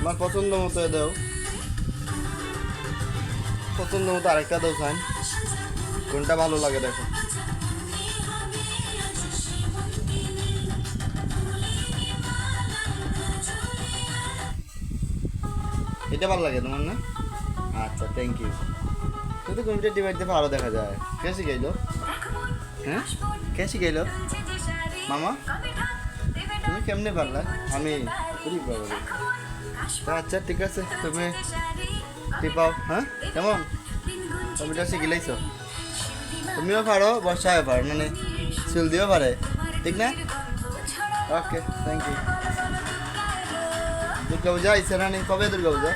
আমার পছন্দ মতো দাও। পছন্দ মতো আরেকটা দাও সাইন কোনটা ভালো লাগে দেখো। এটা ভালো লাগে তোমার না? আচ্ছা থ্যাংক ইউ কিন্তু কম্পিউটার ডিভাইস দিয়ে ভালো দেখা যায়। কে শিখাইলো? হ্যাঁ? কে শিখাইলো? মামা? তুমি কেমনে পারলা? আমি বাবা তা আচ্ছা ঠিক আছে, তুমি টিপাও হ্যাঁ? কেমন? কম্পিউটার শিখিলাইছো তুমিও পারো বর্ষাও পারো মানে চুল দিও পারে। ঠিক না? Okay thank you Durga Puja আইসে না নি কবে দুর্গা পূজা